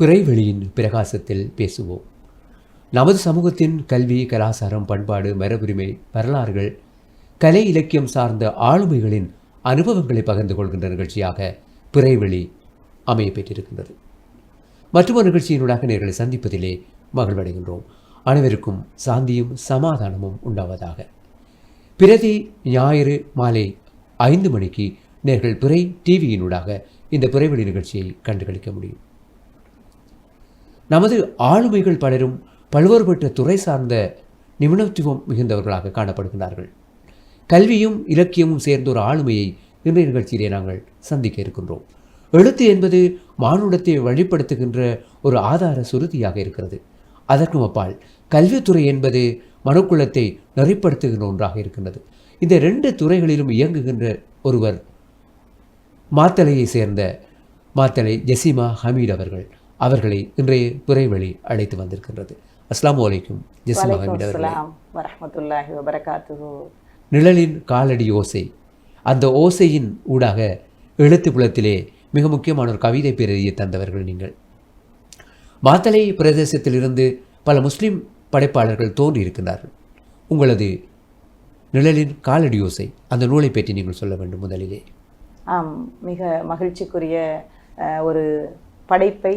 பிறைவெளியின் பிரகாசத்தில் பேசுவோம். நமது சமூகத்தின் கல்வி கலாச்சாரம் பண்பாடு மரபுரிமை வரலாறுகள் கலை இலக்கியம் சார்ந்த ஆளுமைகளின் அனுபவங்களை பகிர்ந்து கொள்கின்ற நிகழ்ச்சியாக பிறைவெளி அமைய பெற்றிருக்கின்றது மற்றொரு நிகழ்ச்சியினூடாக நேர்களை சந்திப்பதிலே மகிழ்வடைகின்றோம். அனைவருக்கும் சாந்தியும் சமாதானமும் உண்டாவதாக. பிரதி ஞாயிறு மாலை ஐந்து மணிக்கு நேர்கள் பிறை டிவியினூடாக இந்த பிறைவெளி நிகழ்ச்சியை கண்டுகளிக்க முடியும். நமது ஆளுமைகள் பலரும் பல்வேறுபட்ட துறை சார்ந்த நிபுணத்துவம் மிகுந்தவர்களாக காணப்படுகின்றார்கள். கல்வியும் இலக்கியமும் சேர்ந்த ஒரு ஆளுமையை இன்றைய நிகழ்ச்சியிலே நாங்கள் சந்திக்க இருக்கின்றோம். எழுத்து என்பது மானுடத்தை வழிப்படுத்துகின்ற ஒரு ஆதார சுருதியாக இருக்கிறது. அதற்கும் அப்பால் கல்வித்துறை என்பது மனுக்குலத்தை நெறிப்படுத்துகின்ற ஒன்றாக இருக்கின்றது. இந்த ரெண்டு துறைகளிலும் இயங்குகின்ற ஒருவர் மாத்தலையை சேர்ந்த மாத்தலை ஜெசிமா ஹமீட் அவர்கள். அவர்களை இன்றைய பிறைவழி அழைத்து வந்திருக்கின்றது. வரஹ்மத்துல்லாஹி வபரகாத்துஹு. நிழலின் காலடி ஓசை. அந்த ஓசையின் ஊடாக எழுத்து புலத்திலே மிக முக்கியமான ஒரு கவிதை பிரதியை தந்தவர்கள் நீங்கள். மாத்தளை பிரதேசத்திலிருந்து பல முஸ்லிம் படைப்பாளர்கள் தோன்றியிருக்கிறார்கள் உங்களது நிழலின் காலடி ஓசை அந்த நூலை பற்றி நீங்கள் சொல்ல வேண்டும் முதலிலே. ஆம் மிக மகிழ்ச்சிக்குரிய ஒரு படைப்பை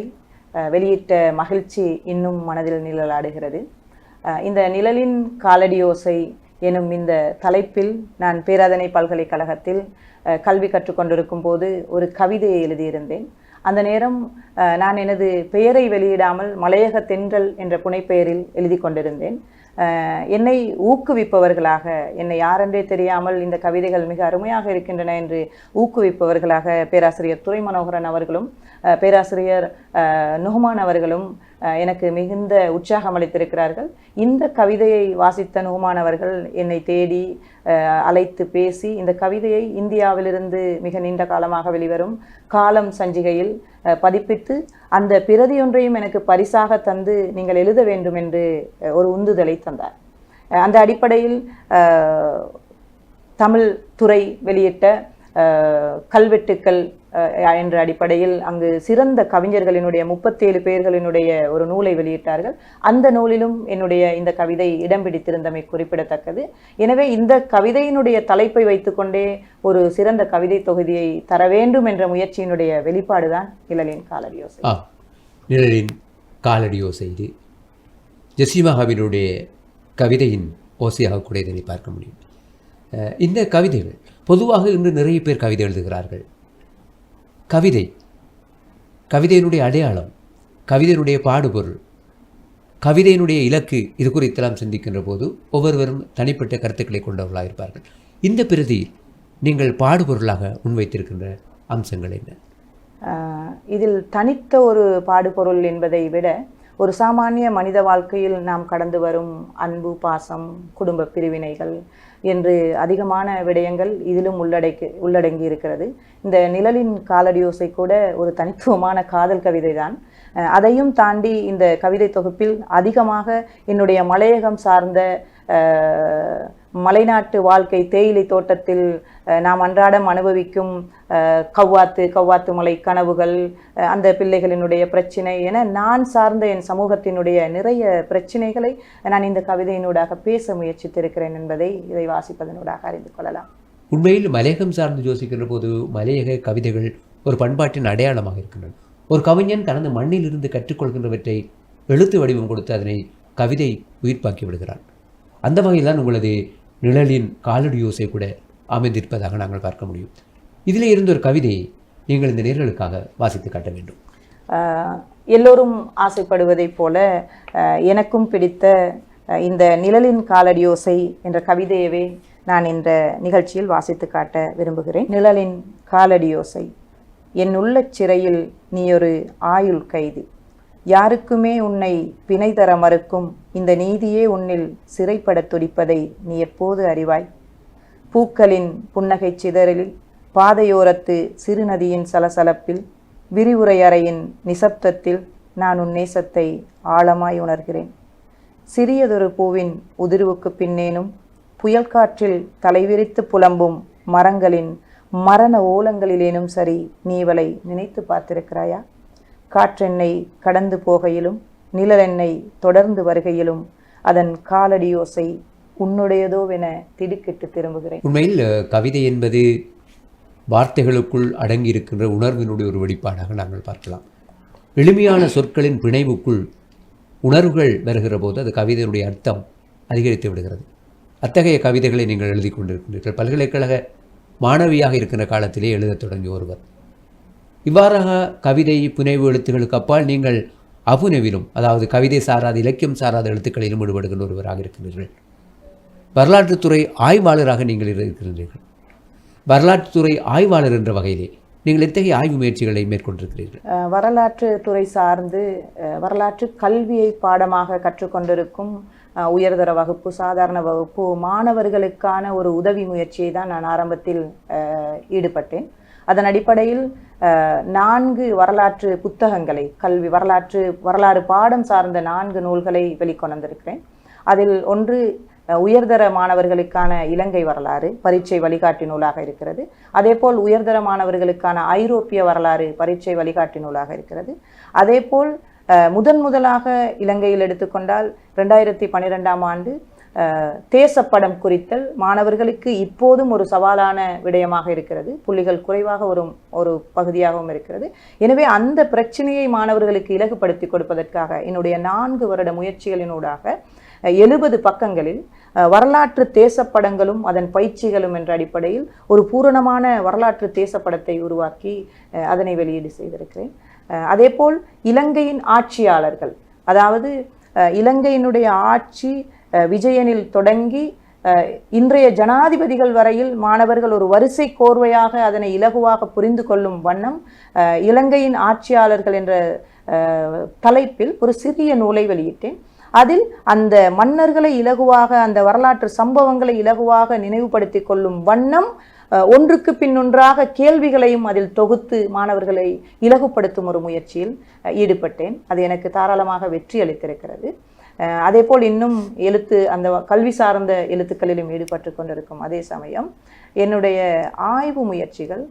வெளியிட்ட மகிழ்ச்சி இன்னும் மனதில் நிழலாடுகிறது. இந்த நிழலின் காலடியோசை எனும் இந்த தலைப்பில் நான் பேராதனை பல்கலைக்கழகத்தில் கல்வி கற்றுக்கொண்டிருக்கும் போது ஒரு கவிதையை எழுதியிருந்தேன். அந்த நேரம் நான் எனது பெயரை வெளியிடாமல் மலையக தென்றல் என்ற புனைப்பெயரில் எழுதி கொண்டிருந்தேன். என்னை ஊக்குவிப்பவர்களாக என்னை யாரென்றே தெரியாமல் இந்த கவிதைகள் மிக அருமையாக இருக்கின்றன என்று ஊக்குவிப்பவர்களாக பேராசிரியர் துரை மனோகரன் அவர்களும் அஹ், பேராசிரியர் அஹ், அவர்களும் எனக்கு மிகுந்த உற்சாகம் அளித்திருக்கிறார்கள். இந்த கவிதையை வாசித்த நோமானவர்கள் என்னை தேடி அழைத்து பேசி இந்த கவிதையை இந்தியாவிலிருந்து மிக நீண்ட காலமாக வெளிவரும் காலம் சஞ்சிகையில் பதிப்பித்து அந்த பிரதியொன்றையும் எனக்கு பரிசாக தந்து நீங்கள் எழுத வேண்டும் என்று ஒரு உந்துதலை தந்தார். அந்த அடிப்படையில் தமிழ் துறை வெளியிட்ட கல்வெட்டுக்கள் என்ற அடிப்படையில் அங்கு சிறந்த கவிஞர்களினுடைய முப்பத்தேழு பேர்களினுடைய ஒரு நூலை வெளியிட்டார்கள். அந்த நூலிலும் என்னுடைய இந்த கவிதை இடம் பிடித்திருந்தமை குறிப்பிடத்தக்கது. எனவே இந்த கவிதையினுடைய தலைப்பை வைத்துக்கொண்டே ஒரு சிறந்த கவிதை தொகுதியை தர வேண்டும் என்ற முயற்சியினுடைய வெளிப்பாடுதான் இளலின் காலடியோசை. ஆ நிழலின் காலடி ஓசை இது கவிதையின் ஓசையாக கூட இதனை பார்க்க முடியும். இந்த கவிதைகள் பொதுவாக இன்று நிறைய பேர் கவிதை எழுதுகிறார்கள். கவிதை. கவிதையினுடைய அடையாளம் கவிதையினுடைய பாடுபொருள் கவிதையினுடைய இலக்கு இது குறித்தெல்லாம் சிந்திக்கின்ற போது ஒவ்வொருவரும் தனிப்பட்ட கருத்துக்களை கொண்டவர்களாக இருப்பார்கள். இந்த பிரதியில் நீங்கள் பாடுபொருளாக முன்வைத்திருக்கின்ற அம்சங்கள் என்ன? இதில் தனித்த ஒரு பாடுபொருள் என்பதை விட ஒரு சாமானிய மனித வாழ்க்கையில் நாம் கடந்து வரும் அன்பு பாசம் குடும்ப பிரிவினைகள் என்று அதிகமான விடயங்கள் இதிலும் உள்ளடக்கி உள்ளடங்கி இருக்கிறது இந்த நிழலின் காலடியோசை கூட ஒரு தனித்துவமான காதல் கவிதை தான் அதையும் தாண்டி இந்த கவிதை தொகுப்பில் அதிகமாக என்னுடைய மலையகம் சார்ந்த மலைநாட்டு வாழ்க்கை தேயிலை தோட்டத்தில் நாம் அன்றாடம் அனுபவிக்கும் கவ்வாத்து கவ்வாத்து மலை கனவுகள் அந்த பிள்ளைகளினுடைய பிரச்சினை என நான் சார்ந்த என் சமூகத்தினுடைய நிறைய பிரச்சினைகளை நான் இந்த கவிதையினூடாக பேச முயற்சித்திருக்கிறேன் என்பதை இதை வாசிப்பதனூடாக அறிந்து கொள்ளலாம். உண்மையில் மலையகம் சார்ந்து யோசிக்கின்ற போது மலையக கவிதைகள் ஒரு பண்பாட்டின் அடையாளமாக இருக்கின்றன. ஒரு கவிஞன் தனது மண்ணிலிருந்து கற்றுக்கொள்கின்றவற்றை எழுத்து வடிவம் கொடுத்து அதனை கவிதை உயிர்ப்பாக்கி விடுகிறான். அந்த வகையில் தான் உங்களது நிழலின் காலடி யோசை கூட அமைந்திருப்பதாக நாங்கள் பார்க்க முடியும். இதிலே இருந்த ஒரு கவிதையை நீங்கள் இந்த நேர்களுக்காக வாசித்து காட்ட வேண்டும். எல்லோரும் ஆசைப்படுவதைப் போல எனக்கும் பிடித்த இந்த நிழலின் காலடியோசை என்ற கவிதையவே நான் இந்த நிகழ்ச்சியில் வாசித்து காட்ட விரும்புகிறேன். நிழலின் காலடியோசை என் உள்ள சிறையில் நீ ஒரு ஆயுள் கைதி. யாருக்குமே உன்னை பிணை தர மறுக்கும். இந்த நீதியே உன்னில் சிறைப்படத் துடிப்பதை நீ எப்போது அறிவாய்? பூக்களின் புன்னகைச் சிதறலில் பாதையோரத்து சிறுநதியின் சலசலப்பில் விரிவுரையறையின் நிசப்தத்தில் நான் உன் நேசத்தை ஆழமாய் உணர்கிறேன். சிறியதொரு பூவின் உதிர்வுக்கு பின்னேனும் புயல் காற்றில் தலைவிரித்து புலம்பும் மரங்களின் மரண ஓலங்களிலேனும் சரி நீவலை நினைத்து பார்த்திருக்கிறாயா? காற்றெண்ணெய் கடந்து போகையிலும் நிழலெண்ணெய் தொடர்ந்து வருகையிலும் அதன் காலடியோசை உன்னுடையதோவென திடுக்கிட்டு திரும்புகிறேன். உண்மையில் கவிதை என்பது வார்த்தைகளுக்குள் அடங்கியிருக்கின்ற உணர்வினுடைய ஒரு வெளிப்பாடாக நாங்கள் பார்க்கலாம். எளிமையான சொற்களின் பிணைவுக்குள் உணர்வுகள் வருகிற போது அது கவிதையினுடைய அர்த்தம் அதிகரித்து விடுகிறது. அத்தகைய கவிதைகளை நீங்கள் எழுதி கொண்டிருக்கின்றீர்கள். பல்கலைக்கழக மாணவியாக இருக்கிற காலத்திலே எழுதத் தொடங்கிய ஒருவர் இவ்வாறாக கவிதை புனைவு எழுத்துக்களுக்கு அப்பால் நீங்கள் அபுனவிலும் அதாவது கவிதை சாராத இலக்கியம் சாராத எழுத்துக்களிலும் ஈடுபடுகின்ற ஒருவராக இருக்கிறீர்கள் வரலாற்றுத்துறை ஆய்வாளராக நீங்கள் இருக்கின்றீர்கள். வரலாற்றுத்துறை ஆய்வாளர் என்ற வகையிலே நீங்கள் எத்தகைய ஆய்வு முயற்சிகளை மேற்கொண்டிருக்கிறீர்கள்? வரலாற்று துறை சார்ந்து வரலாற்று கல்வியை பாடமாக கற்றுக்கொண்டிருக்கும் உயர்தர வகுப்பு சாதாரண வகுப்பு மாணவர்களுக்கான ஒரு உதவி முயற்சியை தான் நான் ஆரம்பத்தில் ஈடுபட்டேன். அதன் அடிப்படையில் நான்கு வரலாற்று புத்தகங்களை கல்வி வரலாற்று வரலாறு பாடம் சார்ந்த நான்கு நூல்களை வெளிக்கொண்டிருக்கிறேன் அதில் ஒன்று உயர்தர மாணவர்களுக்கான இலங்கை வரலாறு பரீட்சை வழிகாட்டி நூலாக இருக்கிறது. அதேபோல் உயர்தர மாணவர்களுக்கான ஐரோப்பிய வரலாறு பரீட்சை வழிகாட்டி நூலாக இருக்கிறது. அதேபோல் முதன் முதலாக இலங்கையில் எடுத்துக்கொண்டால் ரெண்டாயிரத்தி பன்னிரெண்டாம் ஆண்டு தேசப்படம் குறித்தல் மாணவர்களுக்கு இப்போதும் ஒரு சவாலான விடயமாக இருக்கிறது. புள்ளிகள் குறைவாக ஒரு ஒரு பகுதியாகவும் இருக்கிறது. எனவே அந்த பிரச்சனையை மாணவர்களுக்கு இலகுபடுத்தி கொடுப்பதற்காக என்னுடைய நான்கு வருட முயற்சிகளினூடாக எழுபது பக்கங்களில் வரலாற்று தேசப்படங்களும் அதன் பயிற்சிகளும் என்ற அடிப்படையில் ஒரு பூரணமான வரலாற்று தேசப்படத்தை உருவாக்கி அதனை வெளியீடு செய்திருக்கிறேன். அதேபோல் இலங்கையின் ஆட்சியாளர்கள் அதாவது இலங்கையினுடைய ஆட்சி விஜயனில் தொடங்கி அஹ், இன்றைய ஜனாதிபதிகள் வரையில் மாணவர்கள் ஒரு வரிசை கோர்வையாக அதனை இலகுவாக புரிந்து கொள்ளும் வண்ணம் இலங்கையின் ஆட்சியாளர்கள் என்ற தலைப்பில் ஒரு சிறிய நூலை வெளியிட்டேன். அதில் அந்த மன்னர்களை இலகுவாக அந்த வரலாற்று சம்பவங்களை இலகுவாக நினைவுபடுத்தி கொள்ளும் வண்ணம் ஒன்றுக்கு பின்னொன்றாக கேள்விகளையும் அதில் தொகுத்து மாணவர்களை இலகுப்படுத்தும் ஒரு முயற்சியில் ஈடுபட்டேன். அது எனக்கு தாராளமாக வெற்றி அளித்திருக்கிறது. அதே அதேபோல் இன்னும் எழுத்து அந்த கல்வி சார்ந்த எழுத்துக்களிலும் ஈடுபட்டு கொண்டிருக்கும் அதே சமயம் என்னுடைய ஆய்வு முயற்சிகள்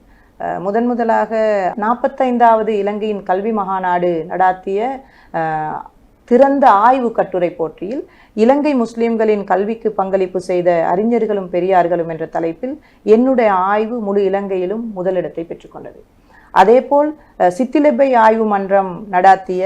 முதன் முதலாக நாற்பத்தைந்தாவது இலங்கையின் கல்வி மகாநாடு நடாத்திய திறந்த ஆய்வு கட்டுரை போட்டியில் இலங்கை முஸ்லிம்களின் கல்விக்கு பங்களிப்பு செய்த அறிஞர்களும் பெரியார்களும் என்ற தலைப்பில் என்னுடைய ஆய்வு முழு இலங்கையிலும் முதலிடத்தை பெற்றுக்கொண்டது அதேபோல் சித்திலெப்பை ஆய்வு மன்றம் நடாத்திய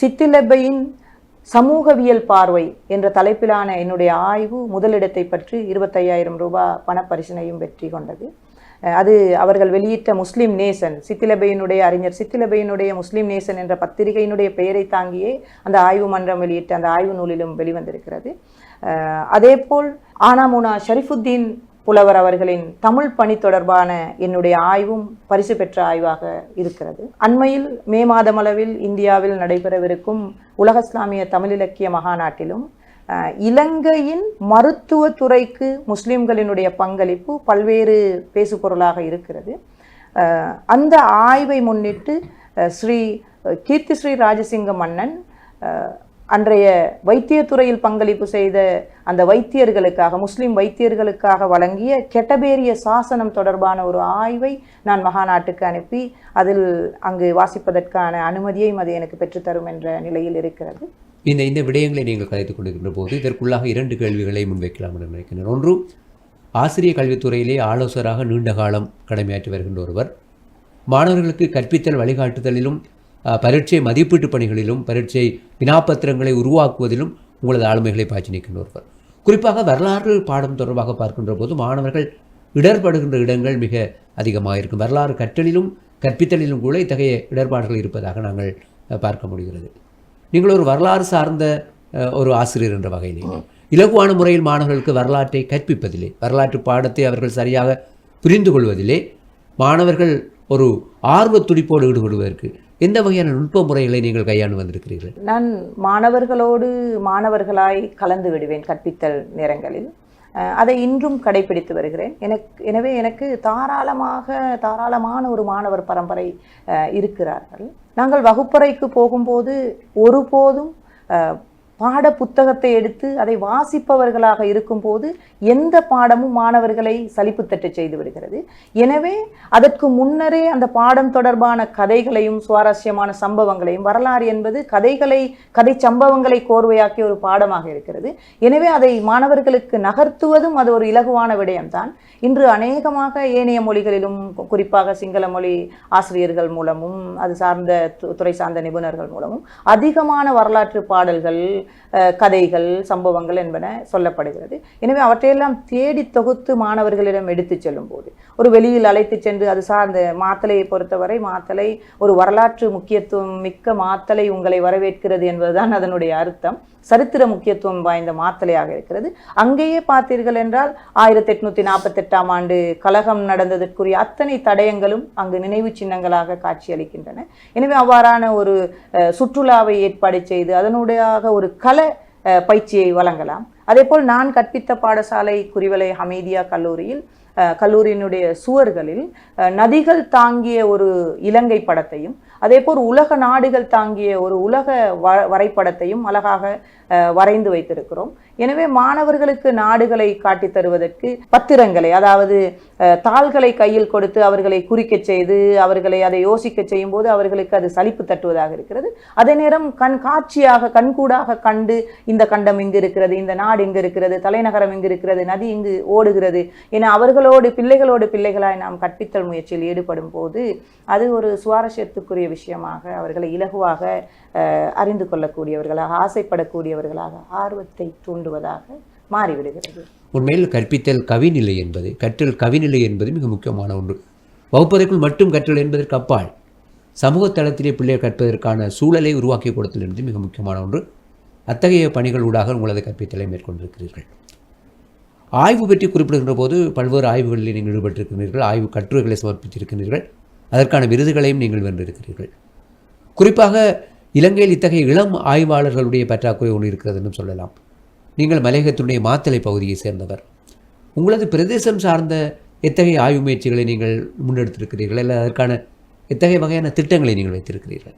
சித்திலபையின் சமூகவியல் பார்வை என்ற தலைப்பிலான என்னுடைய ஆய்வு முதலிடத்தை பற்றி இருபத்தையாயிரம் ரூபாய் பணப்பரிசனையும் வெற்றி கொண்டது. அது அவர்கள் வெளியிட்ட முஸ்லிம் நேசன். சித்திலபையினுடைய அறிஞர் சித்திலபையினுடைய முஸ்லிம் நேசன் என்ற பத்திரிகையினுடைய பெயரை தாங்கியே அந்த ஆய்வு மன்றம் வெளியிட்ட அந்த ஆய்வு நூலிலும் வெளிவந்திருக்கிறது. அஹ் அதேபோல் ஆனாமுனா ஷரிஃபுத்தீன் புலவர் அவர்களின் தமிழ் பணி தொடர்பான என்னுடைய ஆய்வும் பரிசு பெற்ற ஆய்வாக இருக்கிறது. அண்மையில் மே மாதமளவில் இந்தியாவில் நடைபெறவிருக்கும் உலக இஸ்லாமிய தமிழ் இலக்கிய மகாநாட்டிலும் இலங்கையின் மருத்துவத்துறைக்கு முஸ்லிம்களினுடைய பங்களிப்பு பல்வேறு பேசுபொருளாக இருக்கிறது. அந்த ஆய்வை முன்னிட்டு ஸ்ரீ கீர்த்தி ஸ்ரீ ராஜசிங்க மன்னன் அன்றைய வைத்தியத்துறையில் பங்களிப்பு செய்த அந்த வைத்தியர்களுக்காக முஸ்லீம் வைத்தியர்களுக்காக வழங்கிய கெட்டபேரிய சாசனம் தொடர்பான ஒரு ஆய்வை நான் மகாநாட்டுக்கு அனுப்பி அதில் அங்கு வாசிப்பதற்கான அனுமதியையும் அது எனக்கு பெற்றுத்தரும் என்ற நிலையில் இருக்கிறது. இந்த இந்த விடயங்களை நீங்கள் கதைத்துக் கொண்டிருக்கிற போது இதற்குள்ளாக இரண்டு கேள்விகளை முன்வைக்கலாம் என்று நினைக்கிறேன். ஒன்று ஆசிரிய கல்வித்துறையிலே ஆலோசகராக நீண்ட காலம் கடமையாற்றி வருகின்ற ஒருவர். மாணவர்களுக்கு கற்பித்தல் வழிகாட்டுதலிலும் பரீட்சை மதிப்பீட்டு பணிகளிலும் பரீட்சை வினாப்பத்திரங்களை உருவாக்குவதிலும் உங்களது ஆளுமைகளை பாய்ச்சி நிற்கின்ற ஒருவர். குறிப்பாக வரலாறு பாடம் தொடர்பாக பார்க்கின்ற போது மாணவர்கள் இடர்படுகின்ற இடங்கள் மிக அதிகமாக இருக்கும். வரலாறு கற்றலிலும் கற்பித்தலிலும் கூட இத்தகைய இடர்பாடுகள் இருப்பதாக நாங்கள் பார்க்க முடிகிறது. நீங்கள் ஒரு வரலாறு சார்ந்த ஒரு ஆசிரியர் என்ற வகையிலே இலகுவான முறையில் மாணவர்களுக்கு வரலாற்றை கற்பிப்பதிலே வரலாற்று பாடத்தை அவர்கள் சரியாக புரிந்து கொள்வதிலே மாணவர்கள் ஒரு ஆர்வத் துடிப்போடு ஈடுபடுவதற்கு எந்த வகையான நுட்ப முறைகளை நீங்கள் கையாண்டு வந்திருக்கிறீர்கள்? நான் மாணவர்களோடு மாணவர்களாய் கலந்து விடுவேன் கற்பித்தல் நேரங்களில். அதை இன்றும் கடைபிடித்து வருகிறேன். எனக்கு எனவே எனக்கு தாராளமாக தாராளமான ஒரு மாணவர் பரம்பரை இருக்கிறார்கள். நாங்கள் வகுப்பறைக்கு போகும்போது ஒருபோதும் பாட புத்தகத்தை எடுத்து அதை வாசிப்பவர்களாக இருக்கும்போது எந்த பாடமும் மாணவர்களை சலிப்புத்தட்டு செய்து விடுகிறது. எனவே அதற்கு முன்னரே அந்த பாடம் தொடர்பான கதைகளையும் சுவாரஸ்யமான சம்பவங்களையும் வரலாறு என்பது கதைகளை கதை சம்பவங்களை கோர்வையாக்கிய ஒரு பாடமாக இருக்கிறது. எனவே அதை மாணவர்களுக்கு நகர்த்துவதும் அது ஒரு இலகுவான விடயம்தான். இன்று அநேகமாக ஏனைய மொழிகளிலும் குறிப்பாக சிங்கள மொழி ஆசிரியர்கள் மூலமும் அது சார்ந்த து- துறை சார்ந்த நிபுணர்கள் மூலமும் அதிகமான வரலாற்று பாடல்கள் கதைகள் சம்பவங்கள் என்பன சொல்லப்படுகிறது. எனவே அவற்றையெல்லாம் தேடி தொகுத்து மாணவர்களிடம் எடுத்து செல்லும் போது ஒரு வெளியில் அழைத்து சென்று அது சார்ந்த மாத்தலையை பொறுத்தவரை மாத்தலை ஒரு வரலாற்று முக்கியத்துவம் மிக்க மாத்தலை உங்களை வரவேற்கிறது என்பதுதான் அதனுடைய அர்த்தம். சரித்திர முக்கியத்துவம் வாய்ந்த மாத்தலையாக இருக்கிறது. அங்கேயே பார்த்தீர்கள் என்றால் ஆயிரத்தி எட்நூத்தி நாற்பத்தெட்டாம் ஆண்டு கலகம் நடந்ததற்குரிய அத்தனை தடயங்களும் அங்கு நினைவு சின்னங்களாக காட்சியளிக்கின்றன. எனவே அவ்வாறான ஒரு சுற்றுலாவை ஏற்பாடு செய்து அதனுடைய ஒரு கல பயிற்சியை வழங்கலாம். அதேபோல் நான் கற்பித்த பாடசாலை குறிவலை ஹமீதியா கல்லூரியில் கல்லூரியினுடைய சுவர்களில் நதிகள் தாங்கிய ஒரு இலங்கை படத்தையும் அதேபோல் உலக நாடுகள் தாங்கிய ஒரு உலக வ வரைபடத்தையும் அழகாக வரைந்து வைத்திருக்கிறோம். எனவே மாணவர்களுக்கு நாடுகளை காட்டித் தருவதற்கு பத்திரங்களை அதாவது தாள்களை கையில் கொடுத்து அவர்களை குறிக்கச் செய்து அவர்களை அதை யோசிக்க செய்யும் போது அவர்களுக்கு அது சலிப்பு தட்டுவதாக இருக்கிறது. அதே நேரம் கண் காட்சியாக கண்கூடாக கண்டு இந்த கண்டம் இங்கு இருக்கிறது இந்த நாடு இங்கு இருக்கிறது தலைநகரம் இங்கு இருக்கிறது நதி இங்கு ஓடுகிறது என அவர்களோடு பிள்ளைகளோடு பிள்ளைகளாய் நாம் கற்பித்தல் முயற்சியில் ஈடுபடும் போது அது ஒரு சுவாரஸ்யத்துக்குரிய விஷயமாக அவர்களை இலகுவாக அஹ், அறிந்து கொள்ளக்கூடியவர்களாக ஆசைப்படக்கூடியவர்களாக ஆர்வத்தை தூண்டுவதாக மாறிவிடுகிறது. உண்மையில் கற்பித்தல் கவிநிலை என்பது கற்றல் கவிநிலை என்பது மிக முக்கியமான ஒன்று. வகுப்பறைக்குள் மட்டும் கற்றல் என்பதற்கு அப்பால் சமூக தளத்திலே பிள்ளைகள் கற்பதற்கான சூழலை உருவாக்கி கொடுத்தல் என்பது மிக முக்கியமான ஒன்று. அத்தகைய பணிகள் ஊடாக உங்களது கற்பித்தலை மேற்கொண்டிருக்கிறீர்கள். ஆய்வு பற்றி குறிப்பிடுகின்ற போது பல்வேறு ஆய்வுகளில் நீங்கள் ஈடுபட்டிருக்கிறீர்கள் ஆய்வு கட்டுரைகளை சமர்ப்பித்திருக்கிறீர்கள் அதற்கான விருதுகளையும் நீங்கள் வென்றிருக்கிறீர்கள். குறிப்பாக இலங்கையில் இத்தகைய இளம் ஆய்வாளர்களுடைய பற்றாக்குறை ஒன்று இருக்கிறது என்றும் சொல்லலாம். நீங்கள் மலையகத்தினுடைய மாத்தலை பகுதியை சேர்ந்தவர். உங்களது பிரதேசம் சார்ந்த எத்தகைய ஆய்வு முயற்சிகளை நீங்கள் முன்னெடுத்திருக்கிறீர்கள்? இல்லை அதற்கான எத்தகைய வகையான திட்டங்களை நீங்கள் வைத்திருக்கிறீர்கள்?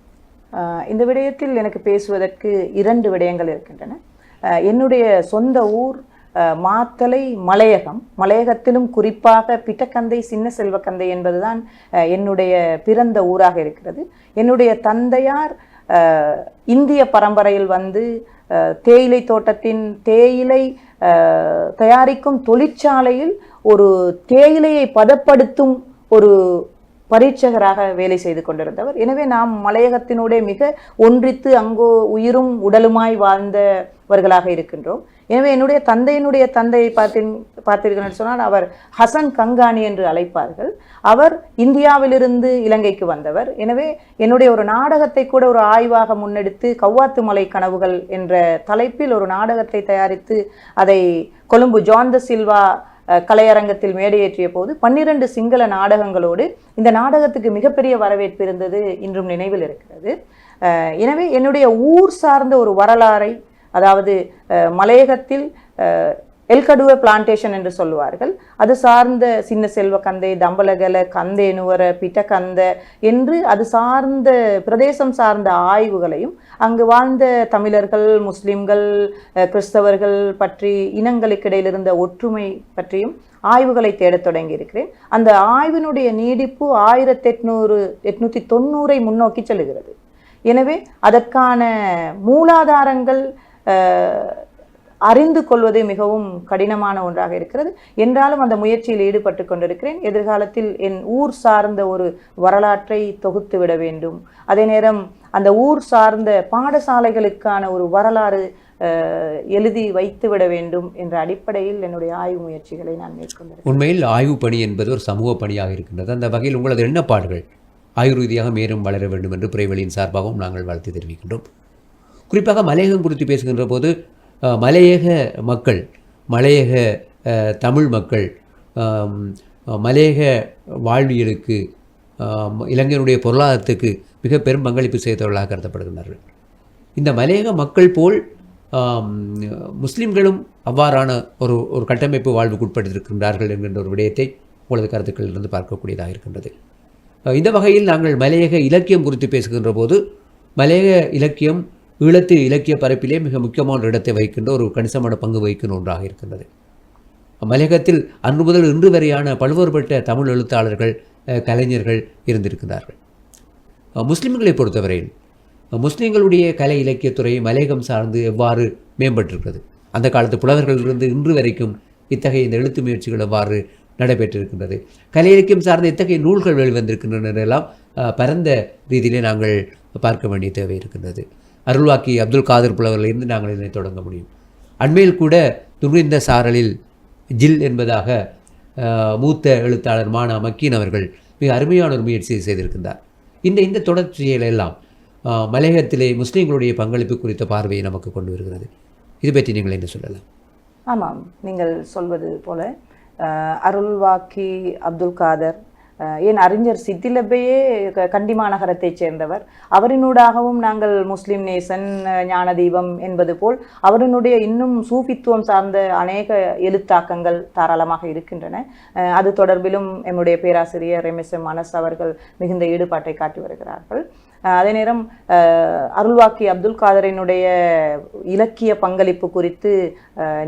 இந்த விடயத்தில் எனக்கு பேசுவதற்கு இரண்டு விடயங்கள் இருக்கின்றன. என்னுடைய சொந்த ஊர் மாத்தலை மாத்தளை மலையகம். மலையகத்திலும் குறிப்பாக பிட்டக்கந்தை சின்ன செல்வக்கந்தை என்பதுதான் என்னுடைய பிறந்த ஊராக இருக்கிறது. என்னுடைய தந்தையார் இந்திய பரம்பரையில் வந்து தேயிலை தோட்டத்தின் தேயிலை தயாரிக்கும் தொழிற்சாலையில் ஒரு தேயிலையை பதப்படுத்தும் ஒரு பரீட்சகராக வேலை செய்து கொண்டிருந்தவர். எனவே நாம் மலையகத்தினூடே மிக ஒன்றித்து அங்கோ உயிரும் உடலுமாய் வாழ்ந்த வர்களாக இருக்கின்றோம். எனவே என்னுடைய தந்தையினுடைய தந்தையை பார்த்தீன் பார்த்தீர்கள் என்று சொன்னால் அவர் ஹசன் கங்காணி என்று அழைப்பார்கள். அவர் இந்தியாவிலிருந்து இலங்கைக்கு வந்தவர். எனவே என்னுடைய ஒரு நாடகத்தை கூட ஒரு ஆய்வாக முன்னெடுத்து கவ்வாத்து மலை கனவுகள் என்ற தலைப்பில் ஒரு நாடகத்தை தயாரித்து அதை கொழும்பு ஜான் த சில்வா கலையரங்கத்தில் மேடையேற்றிய போது பன்னிரண்டு சிங்கள நாடகங்களோடு இந்த நாடகத்துக்கு மிகப்பெரிய வரவேற்பு இருந்தது இன்றும் நினைவில் இருக்கிறது. எனவே என்னுடைய ஊர் சார்ந்த ஒரு வரலாறை அதாவது மலையகத்தில் எல்கடுவ பிளான்டேஷன் என்று சொல்லுவார்கள். அது சார்ந்த சின்ன செல்வ கந்தை தம்பலகல கந்தேனுவர பிட்டகந்த என்று அது சார்ந்த பிரதேசம் சார்ந்த ஆய்வுகளையும் அங்கு வாழ்ந்த தமிழர்கள் முஸ்லிம்கள் கிறிஸ்தவர்கள் பற்றி இனங்களுக்கிடையில் இருந்த ஒற்றுமை பற்றியும் ஆய்வுகளை தேடத் தொடங்கி இருக்கிறேன் அந்த ஆய்வினுடைய நீடிப்பு ஆயிரத்தி எட்நூறு எட்நூத்தி தொண்ணூறை முன்னோக்கி செல்கிறது எனவே அதற்கான மூலாதாரங்கள் அறிந்து கொள்வது மிகவும் கடினமான ஒன்றாக இருக்கிறது. என்றாலும் அந்த முயற்சியில் ஈடுபட்டு கொண்டிருக்கிறேன். எதிர்காலத்தில் என் ஊர் சார்ந்த ஒரு வரலாற்றை தொகுத்து விட வேண்டும். அதே நேரம் அந்த ஊர் சார்ந்த பாடசாலைகளுக்கான ஒரு வரலாறு எழுதி வைத்து விட வேண்டும் என்ற அடிப்படையில் என்னுடைய ஆய்வு முயற்சிகளை நான் மேற்கொண்டேன் உண்மையில் ஆய்வு பணி என்பது ஒரு சமூக பணியாக இருக்கின்றது. அந்த வகையில் உங்களது எண்ணப்பாடுகள் ஆய்வு ரீதியாக மேலும் வளர வேண்டும் என்று பிறைவெளியின் சார்பாகவும் நாங்கள் வாழ்த்து தெரிவிக்கின்றோம். குறிப்பாக மலையகம் குறித்து பேசுகின்ற போது மலையக மக்கள் மலையக தமிழ் மக்கள் மலையக வாழ்வியலுக்கு இளைஞருடைய பொருளாதாரத்துக்கு மிக பெரும் பங்களிப்பு செய்தவர்களாக கருதப்படுகின்றார்கள். இந்த மலையக மக்கள் போல் முஸ்லீம்களும் அவ்வாறான ஒரு ஒரு கட்டமைப்பு வாழ்வுக்கு உட்பட்டிருக்கின்றார்கள் என்கின்ற ஒரு விடயத்தை உங்களது கருத்துக்களிலிருந்து பார்க்கக்கூடியதாக இருக்கின்றது. இந்த வகையில் நாங்கள் மலையக இலக்கியம் குறித்து பேசுகின்ற போது மலையக இலக்கியம் ஈழத்து இலக்கிய பரப்பிலே மிக முக்கியமான இடத்தை வகிக்கின்ற ஒரு கணிசமான பங்கு வகிக்கின்ற ஒன்றாக இருக்கின்றது. மலையகத்தில் அன்று முதல் இன்று வரையான பல்வேறுபட்ட தமிழ் எழுத்தாளர்கள் கலைஞர்கள் இருந்திருக்கிறார்கள் முஸ்லிம்களை பொறுத்தவரையில் முஸ்லீம்களுடைய கலை இலக்கியத்துறை மலையகம் சார்ந்து எவ்வாறு மேம்பட்டிருக்கிறது? அந்த காலத்து புலவர்களிலிருந்து இன்று வரைக்கும் இத்தகைய இந்த எழுத்து முயற்சிகள் எவ்வாறு நடைபெற்றிருக்கின்றது? கலை இலக்கியம் சார்ந்த இத்தகைய நூல்கள் வெளிவந்திருக்கின்றன எல்லாம் பரந்த ரீதியிலே நாங்கள் பார்க்க வேண்டிய தேவை இருக்கின்றது. அருள்வாக்கி அப்துல் காதர் புலவரிலிருந்து நாங்கள் இதனை தொடங்க முடியும். அண்மையில் கூட துணிந்த சாரலில் ஜில் என்பதாக மூத்த எழுத்தாளர் மானா மக்கீன் அவர்கள் மிக அருமையான ஒரு முயற்சியை செய்திருக்கின்றார். இந்த இந்த தொடர்ச்சியிலெல்லாம் எல்லாம் மலையகத்திலே முஸ்லீம்களுடைய பங்களிப்பு குறித்த பார்வையை நமக்கு கொண்டு வருகிறது. இது பற்றி நீங்கள் என்ன சொல்லலாம்? ஆமாம். நீங்கள் சொல்வது போல அருள்வாக்கி அப்துல் காதர் ஏன் அறிஞர் சித்திலப்பையே கண்டிமாநகரத்தைச் சேர்ந்தவர். அவரினூடாகவும் நாங்கள் முஸ்லிம் நேசன் ஞானதீபம் என்பது போல் அவரினுடைய இன்னும் சூஃபித்துவம் சார்ந்த அநேக எழுத்தாக்கங்கள் தாராளமாக இருக்கின்றன. அஹ், அது தொடர்பிலும் எம்முடைய பேராசிரியர் எம் எஸ் எம் மனஸ் அவர்கள் மிகுந்த ஈடுபாட்டை காட்டி வருகிறார்கள். அதே நேரம் அருள்வாக்கி அப்துல் காதரினுடைய இலக்கிய பங்களிப்பு குறித்து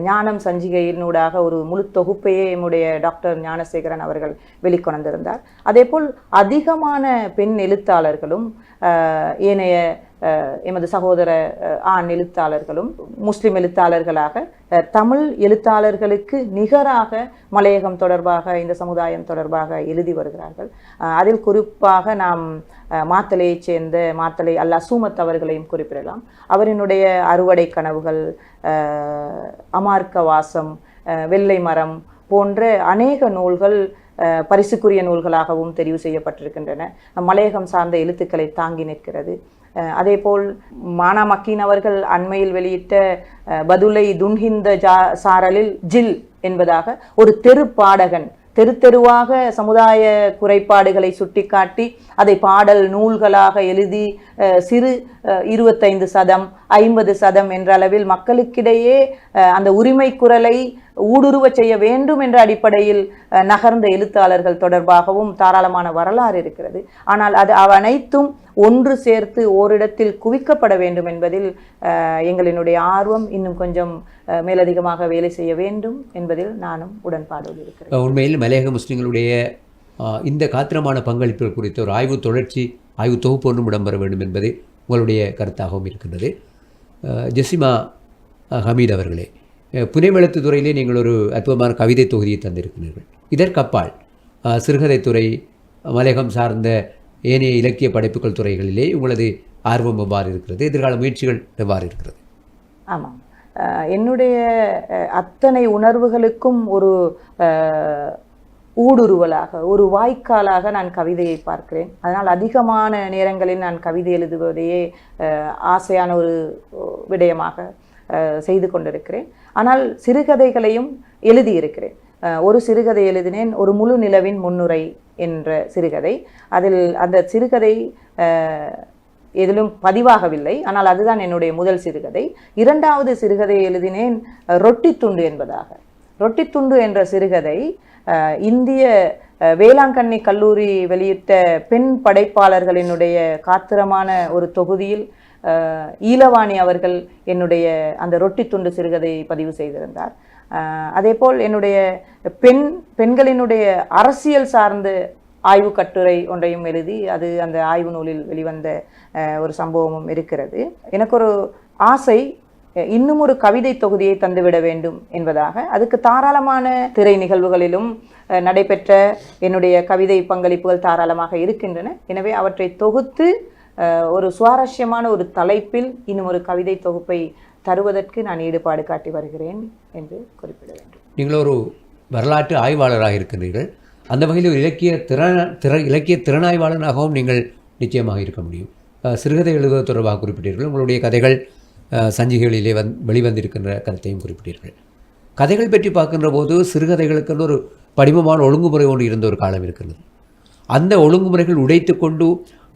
ஞானம் சஞ்சிகையினூடாக ஒரு முழு தொகுப்பையே என்னுடைய டாக்டர் ஞானசேகரன் அவர்கள் வெளிக்கொணர்ந்திருந்தார். அதேபோல் அதிகமான பெண் எழுத்தாளர்களும் ஏனைய எமது சகோதர ஆண் எழுத்தாளர்களும் முஸ்லிம் எழுத்தாளர்களாக தமிழ் எழுத்தாளர்களுக்கு நிகராக மலையகம் தொடர்பாக இந்த சமுதாயம் தொடர்பாக எழுதி வருகிறார்கள். அதில் குறிப்பாக நாம் மாத்தலையைச் சேர்ந்த மாத்தளை அல்லா சூமத் அவர்களையும் குறிப்பிடலாம். அவரினுடைய அறுவடை கனவுகள் அமார்க்க வாசம் வெள்ளை மரம் போன்ற அநேக நூல்கள் பரிசுக்குரிய நூல்களாகவும் தெரிவு செய்யப்பட்டிருக்கின்றன. மலையகம் சார்ந்த எழுத்துக்களை தாங்கி நிற்கிறது. அதேபோல் மானா மக்கீன் அவர்கள் அண்மையில் வெளியிட்ட பதுலை துன்ஹிந்த ஜா சாரலில் ஜில் என்பதாக ஒரு தெரு பாடகன் தெரு தெருவாக சமுதாய குறைபாடுகளை சுட்டிக்காட்டி அதை பாடல் நூல்களாக எழுதி சிறு இருபத்தைந்து சதம் ஐம்பது சதம் என்ற அளவில் மக்களுக்கிடையே அந்த உரிமை குரலை ஊடுருவ செய்ய வேண்டும் என்ற அடிப்படையில் நகர்ந்த எழுத்தாளர்கள் தொடர்பாகவும் தாராளமான வரலாறு இருக்கிறது. ஆனால் அது அவ அனைத்தும் ஒன்று சேர்த்து ஓரிடத்தில் குவிக்கப்பட வேண்டும் என்பதில் எங்களினுடைய ஆர்வம் இன்னும் கொஞ்சம் மேலதிகமாக வேலை செய்ய வேண்டும் என்பதில் நானும் உடன்பாடோடு இருக்கிறேன். உண்மையில் மலையக முஸ்லீம்களுடைய இந்த காத்திரமான பங்களிப்புகள் குறித்த ஒரு ஆய்வு தொடர்ச்சி ஆய்வு தொகுப்பு ஒன்றும் இடம்பெற வேண்டும் என்பது உங்களுடைய கருத்தாகவும் இருக்கின்றது. ஜெசிமா ஹமீத் அவர்களே அஹ், புனைவெழுத்து துறையிலே நீங்கள் ஒரு அற்புதமான கவிதை தொகுதியை தந்திருக்கிறீர்கள். இதற்கப்பால் சிறுகதைத்துறை மலையகம் சார்ந்த ஏனைய இலக்கிய படைப்புகள் துறைகளிலே உங்களது ஆர்வம் எவ்வாறு இருக்கிறது? எதிர்கால முயற்சிகள் எவ்வாறு இருக்கிறது? ஆமாம். என்னுடைய அத்தனை உணர்வுகளுக்கும் ஒரு ஊடுருவலாக ஒரு வாய்க்காலாக நான் கவிதையை பார்க்கிறேன். அதனால் அதிகமான நேரங்களில் நான் கவிதை எழுதுவதையே ஆசையான ஒரு விடயமாக செய்து கொண்டிருக்கிறேன். ஆனால் சிறுகதைகளையும் எழுதியிருக்கிறேன். ஒரு சிறுகதை எழுதினேன் ஒரு முழு நிலவின் முன்னுரை என்ற சிறுகதை. அதில் அந்த சிறுகதை எதிலும் பதிவாகவில்லை. ஆனால் அதுதான் என்னுடைய முதல் சிறுகதை. இரண்டாவது சிறுகதை எழுதினேன் ரொட்டி துண்டு என்பதாக. ரொட்டி துண்டு என்ற சிறுகதை அஹ், இந்திய வேளாங்கண்ணி கல்லூரி வெளியிட்ட பெண் படைப்பாளர்களினுடைய காத்திரமான ஒரு தொகுதியில் ஈலவாணி அவர்கள் என்னுடைய அந்த ரொட்டி துண்டு சிறுகதையை பதிவு செய்திருந்தார். அதே அதேபோல் என்னுடைய பெண் பெண்களினுடைய அரசியல் சார்ந்த ஆய்வு கட்டுரை ஒன்றையும் எழுதி அது அந்த ஆய்வு நூலில் வெளிவந்த ஒரு சம்பவமும் இருக்கிறது. எனக்கு ஒரு ஆசை இன்னும் ஒரு கவிதை தொகுதியை தந்துவிட வேண்டும் என்பதாக. அதுக்கு தாராளமான திரை நிகழ்வுகளிலும் நடைபெற்ற என்னுடைய கவிதை பங்களிப்புகள் தாராளமாக இருக்கின்றன. எனவே அவற்றை தொகுத்து ஒரு சுவாரஸ்யமான ஒரு தலைப்பில் இன்னும் ஒரு கவிதை தொகுப்பை தருவதற்கு நான் ஈடுபாடு காட்டி வருகிறேன் என்று குறிப்பிட வேண்டும். நீங்கள் ஒரு வரலாற்று ஆய்வாளராக இருக்கிறீர்கள் அந்த வகையில் ஒரு இலக்கிய திறன் திற இலக்கிய திறனாய்வாளனாகவும் நீங்கள் நிச்சயமாக இருக்க முடியும். சிறுகதை எழுதுவது தொடர்பாக குறிப்பிட்டீர்கள். உங்களுடைய கதைகள் அஹ், சஞ்சிகைகளிலே வந் வெளிவந்திருக்கின்ற கருத்தையும் குறிப்பிட்டீர்கள். கதைகள் பற்றி பார்க்கின்ற போது சிறுகதைகளுக்குன்னு ஒரு படிமமான ஒழுங்குமுறை ஒன்று இருந்த ஒரு காலம் இருக்கிறது அந்த ஒழுங்குமுறைகள் உடைத்து கொண்டு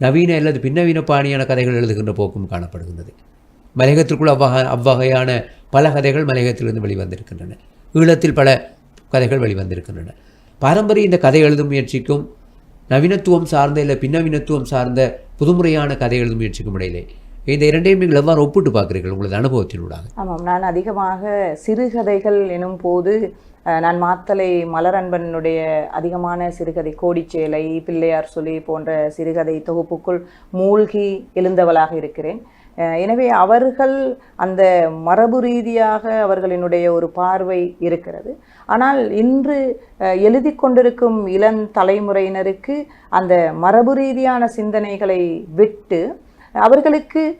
நவீன அல்லது பின்னவீன பாணியான கதைகள் எழுதுகின்ற போக்கும் காணப்படுகின்றது. மலையகத்திற்குள் அவ்வக அவ்வகையான பல கதைகள் மலையகத்திலிருந்து வெளிவந்திருக்கின்றன. ஈழத்தில் பல கதைகள் வெளிவந்திருக்கின்றன. பாரம்பரிய இந்த கதை எழுதும் முயற்சிக்கும் நவீனத்துவம் சார்ந்த இல்லை பின்னவீனத்துவம் சார்ந்த புதுமுறையான கதை எழுதும் முயற்சிக்கும் இடையிலே இந்த இரண்டையும் நீங்கள் எவ்வாறு ஒப்பிட்டு பார்க்குறீர்கள்? உங்களது அனுபவத்தினூடாக. ஆமாம். நான் அதிகமாக சிறுகதைகள் எனும் போது நான் மாத்தலை மலரன்பனுடைய அதிகமான சிறுகதை கோடிச்சேலை பிள்ளையார் சொல்லி போன்ற சிறுகதை தொகுப்புக்குள் மூழ்கி எழுந்தவளாக இருக்கிறேன். எனவே அவர்கள் அந்த மரபு ரீதியாக அவர்களினுடைய ஒரு பார்வை இருக்கிறது. ஆனால் இன்று எழுதி கொண்டிருக்கும் இளம் தலைமுறையினருக்கு அந்த மரபு ரீதியான சிந்தனைகளை விட்டு அவர்களுக்கு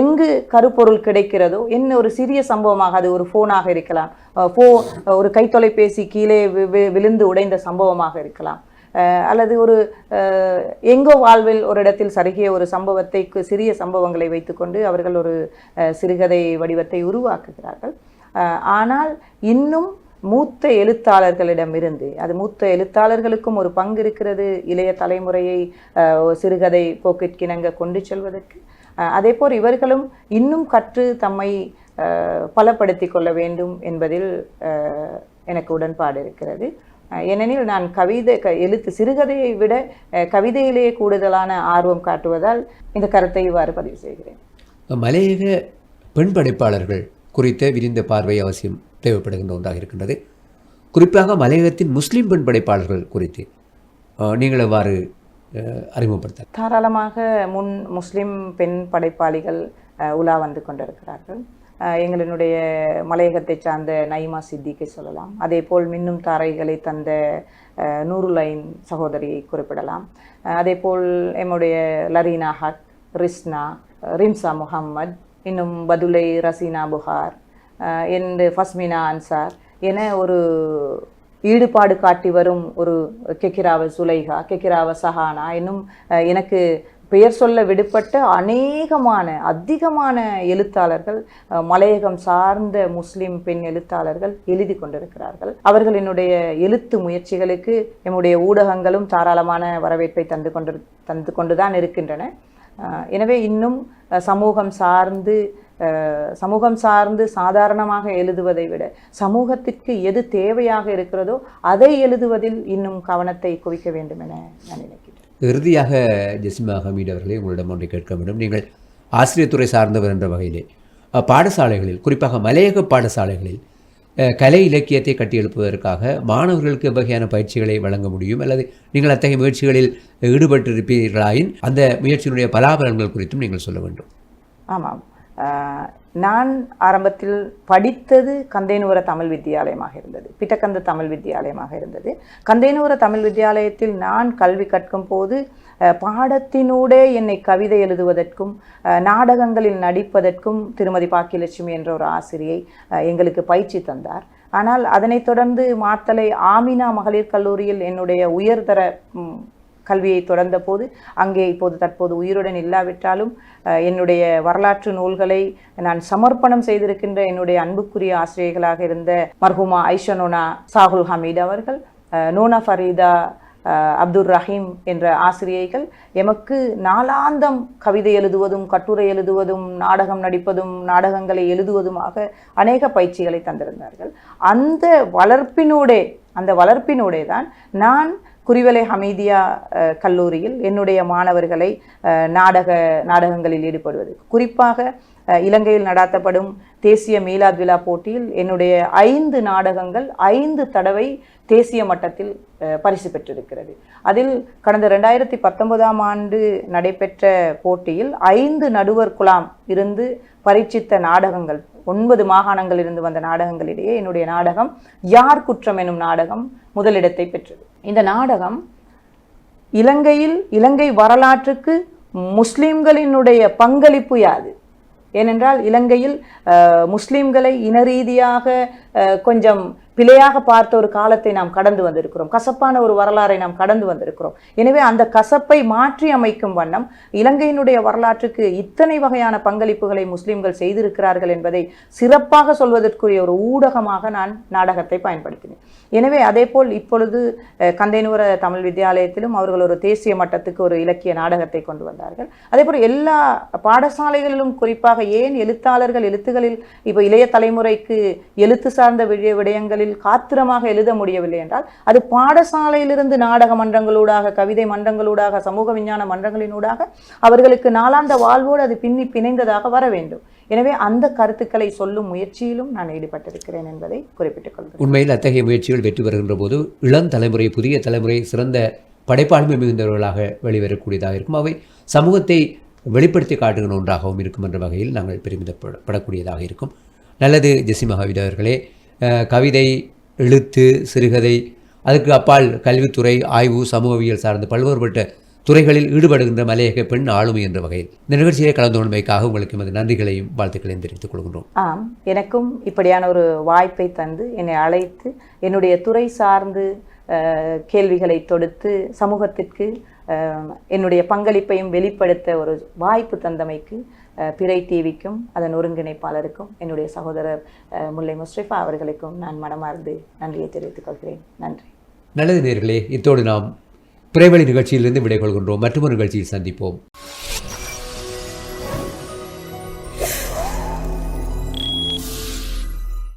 எங்கு கருப்பொருள் கிடைக்கிறதோ என்ன ஒரு சிறிய சம்பவமாக அது ஒரு ஃபோனாக இருக்கலாம். ஃபோ ஒரு கைத்தொலைபேசி கீழே வி- விழுந்து உடைந்த சம்பவமாக இருக்கலாம். அல்லது ஒரு எங்கோ வாழ்வில் ஒரு இடத்தில் சருகிய ஒரு சம்பவத்தை சிறிய சம்பவங்களை வைத்துக்கொண்டு அவர்கள் ஒரு சிறுகதை வடிவத்தை உருவாக்குகிறார்கள். ஆனால் இன்னும் மூத்த எழுத்தாளர்களிடமிருந்து அது மூத்த எழுத்தாளர்களுக்கும் ஒரு பங்கு இருக்கிறது இளைய தலைமுறையை சிறுகதை போக்கிற்கிணங்க கொண்டு செல்வதற்கு. அதேபோல் இவர்களும் இன்னும் கற்று தம்மை பலப்படுத்தி கொள்ள வேண்டும் என்பதில் எனக்கு உடன்பாடு இருக்கிறது. ஏனெனில் நான் கவிதை க எழுத்து சிறுகதையை விட கவிதையிலேயே கூடுதலான ஆர்வம் காட்டுவதால் இந்த கருத்தை இவ்வாறு பதிவு செய்கிறேன். மலையக பெண் படைப்பாளர்கள் குறித்த விரிந்த பார்வை அவசியம் தேவைப்படுகின்ற ஒன்றாக இருக்கின்றது. குறிப்பாக மலையகத்தின் முஸ்லிம் பெண் படைப்பாளர்கள் குறித்து நீங்கள் எவ்வாறு அறிமுகப்படுத்த தாராளமாக முன் முஸ்லிம் பெண் படைப்பாளிகள் உலா வந்து கொண்டிருக்கிறார்கள். எங்களினுடைய மலையகத்தை சார்ந்த நைமா சித்திக்கை சொல்லலாம். அதே போல் மின்னும் தாரைகளை தந்த நூருலைன் சகோதரியை குறிப்பிடலாம். அதே போல் எம்முடைய லரீனா ஹக் ரிஸ்னா ரிம்சா முஹம்மத் இன்னும் பதுலை ரசீனா புகார் அஹ், என்று ஃபஸ்மினா அன்சார் என ஒரு ஈடுபாடு காட்டி வரும் ஒரு கெக்கிராவ சுலைகா கெக்கிராவ சஹானா இன்னும் எனக்கு பெயர் சொல்ல விடுபட்ட அநேகமான அதிகமான எழுத்தாளர்கள் மலையகம் சார்ந்த முஸ்லிம் பெண் எழுத்தாளர்கள் எழுதி கொண்டிருக்கிறார்கள். அவர்களினுடைய எழுத்து முயற்சிகளுக்கு எம்முடைய ஊடகங்களும் தாராளமான வரவேற்பை தந்து கொண்டு தந்து கொண்டுதான் இருக்கின்றன. எனவே இன்னும் சமூகம் சார்ந்து சமூகம் சார்ந்து சாதாரணமாக எழுதுவதை விட சமூகத்திற்கு எது தேவையாக இருக்கிறதோ அதை எழுதுவதில் இன்னும் கவனத்தை குவிக்க வேண்டும் என நான் நினைக்கிறேன். இறுதியாக ஜெசிமா ஹமீட் அவர்களே உங்களிடம் ஒன்றை கேட்க வேண்டும். நீங்கள் ஆசிரியத்துறை சார்ந்தவர் என்ற வகையிலே பாடசாலைகளில் குறிப்பாக மலையக பாடசாலைகளில் கலை இலக்கியத்தை கட்டியெழுப்புவதற்காக மாணவர்களுக்கு எவ்வகையான பயிற்சிகளை வழங்க முடியும்? அல்லது நீங்கள் அத்தகைய முயற்சிகளில் ஈடுபட்டிருப்பீர்களாயின் அந்த முயற்சியினுடைய பலாபலன்கள் குறித்தும் நீங்கள் சொல்ல வேண்டும். ஆமாம். நான் ஆரம்பத்தில் படித்தது கந்தேனுவர தமிழ் வித்தியாலயமாக இருந்தது. பிட்டக்கந்த தமிழ் வித்தியாலயமாக இருந்தது. கந்தேனுவர தமிழ் வித்தியாலயத்தில் நான் கல்வி கற்கும் போது பாடத்தினூடே என்னை கவிதை எழுதுவதற்கும் நாடகங்களில் நடிப்பதற்கும் திருமதி பாக்கியலட்சுமி என்ற ஒரு ஆசிரியை எங்களுக்கு பயிற்சி தந்தார். ஆனால் அதனைத் தொடர்ந்து மாத்தலை ஆமினா மகளிர் கல்லூரியில் என்னுடைய உயர்தர கல்வியை தொடர்ந்த போது அங்கே இப்போது தற்போது உயிருடன் இல்லாவிட்டாலும் என்னுடைய வரலாற்று நூல்களை நான் சமர்ப்பணம் செய்திருக்கின்ற என்னுடைய அன்புக்குரிய ஆசிரியர்களாக இருந்த மர்ஹுமா ஐஷனோனா சாகுல் ஹமீத் அவர்கள் நோனா ஃபரீதா அஹ், ரஹீம் என்ற ஆசிரியைகள் எமக்கு நாளாந்தம் கவிதை எழுதுவதும் கட்டுரை எழுதுவதும் நாடகம் நடிப்பதும் நாடகங்களை எழுதுவதுமாக அநேக பயிற்சிகளை தந்திருந்தார்கள். அந்த வளர்ப்பினூடே அந்த வளர்ப்பினூடே தான் நான் குறிவலை ஹமீதியா கல்லூரியில் என்னுடைய மாணவர்களை நாடக நாடகங்களில் ஈடுபடுவது. குறிப்பாக இலங்கையில் நடாத்தப்படும் தேசிய மீலாத் விழா போட்டியில் என்னுடைய ஐந்து நாடகங்கள் ஐந்து தடவை தேசிய மட்டத்தில் பரிசு பெற்றிருக்கிறது. அதில் கடந்த ரெண்டாயிரத்தி பத்தொன்பதாம் ஆண்டு நடைபெற்ற போட்டியில் ஐந்து நடுவர் குலாம் இருந்து பரீட்சித்த நாடகங்கள் ஒன்பது மாகாணங்களிலிருந்து வந்த நாடகங்களிடையே என்னுடைய நாடகம் யார் குற்றம் எனும் நாடகம் முதலிடத்தை பெற்றது. இந்த நாடகம் இலங்கையில் இலங்கை வரலாற்றுக்கு முஸ்லிம்களினுடைய பங்களிப்பு யாது? ஏனென்றால் இலங்கையில் முஸ்லீம்களை முஸ்லிம்களை இன ரீதியாக கொஞ்சம் பிழையாக பார்த்த ஒரு காலத்தை நாம் கடந்து வந்திருக்கிறோம். கசப்பான ஒரு வரலாறை நாம் கடந்து வந்திருக்கிறோம். எனவே அந்த கசப்பை மாற்றி அமைக்கும் வண்ணம் இலங்கையினுடைய வரலாற்றுக்கு இத்தனை வகையான பங்களிப்புகளை முஸ்லிம்கள் செய்திருக்கிறார்கள் என்பதை சிறப்பாக சொல்வதற்குரிய ஒரு ஊடகமாக நான் நாடகத்தை பயன்படுத்தினேன். எனவே அதேபோல் இப்பொழுது அஹ், தமிழ் வித்தியாலயத்திலும் அவர்கள் ஒரு தேசிய மட்டத்துக்கு ஒரு இலக்கிய நாடகத்தை கொண்டு வந்தார்கள். அதேபோல் எல்லா பாடசாலைகளிலும் குறிப்பாக ஏன் எழுத்தாளர்கள் எழுத்துகளில் இப்போ இளைய தலைமுறைக்கு எழுத்து சார்ந்த விடய விடயங்களில் காத்திரமாக எழுத முடியவில்லை என்றால் அது பாடசாலையிலிருந்து நாடக மன்றங்களூடாக கவிதை மன்றங்களூடாக சமூக விஞ்ஞான மன்றங்களினூடாக அவர்களுக்கு நாளாந்த வாழ்வோடு அது பின்னி பிணைந்ததாக வர வேண்டும். எனவே அந்த கருத்துக்களை சொல்லும் முயற்சியிலும் நான் ஈடுபட்டிருக்கிறேன் என்பதை குறிப்பிட்டுக் கொள்கிறேன். உண்மையில் அத்தகைய முயற்சிகள் வெற்றி பெறுகின்ற போது இளம் தலைமுறை புதிய தலைமுறை சிறந்த படைப்பாண்மை மிகுந்தவர்களாக வெளிவரக்கூடியதாக இருக்கும். அவை சமூகத்தை வெளிப்படுத்தி காட்டுகிற ஒன்றாகவும் இருக்கும் என்ற வகையில் நாங்கள் பெருமிதப்படக்கூடியதாக இருக்கும். நல்லது ஜெசி மகாவித் அவர்களே. கவிதை எழுத்து சிறுகதை அதுக்கு அப்பால் கல்வித்துறை ஆய்வு சமூகவியல் சார்ந்த பல்வேறுபட்ட துறைகளில் ஈடுபடுகின்ற மலையக பெண் ஆளுமை என்ற வகையில் இந்த நிகழ்ச்சியை கலந்து கொண்டமைக்காக உங்களுக்கு எமது நன்றிகளையும் வாழ்த்துக்களையும் தெரிவித்துக் கொள்கின்றோம். ஆம் எனக்கும் இப்படியான ஒரு வாய்ப்பை தந்து என்னை அழைத்து என்னுடைய துறை சார்ந்து கேள்விகளை தொடுத்து சமூகத்திற்கு என்னுடைய பங்களிப்பையும் வெளிப்படுத்த ஒரு வாய்ப்பு தந்தமைக்கு பிறை டிவிக்கும் அதன் ஒருங்கிணைப்பாளருக்கும் என்னுடைய சகோதரர் அஹ், முல்லை முஸ்ரிஃபா அவர்களுக்கும் நான் மனமார்ந்து நன்றியை தெரிவித்துக் கொள்கிறேன். நன்றி. நல்லது நேர்களே இத்தோடு நாம் பிறைவழி நிகழ்ச்சியிலிருந்து விடைகொள்கின்றோம் மற்றொரு நிகழ்ச்சியில் சந்திப்போம்.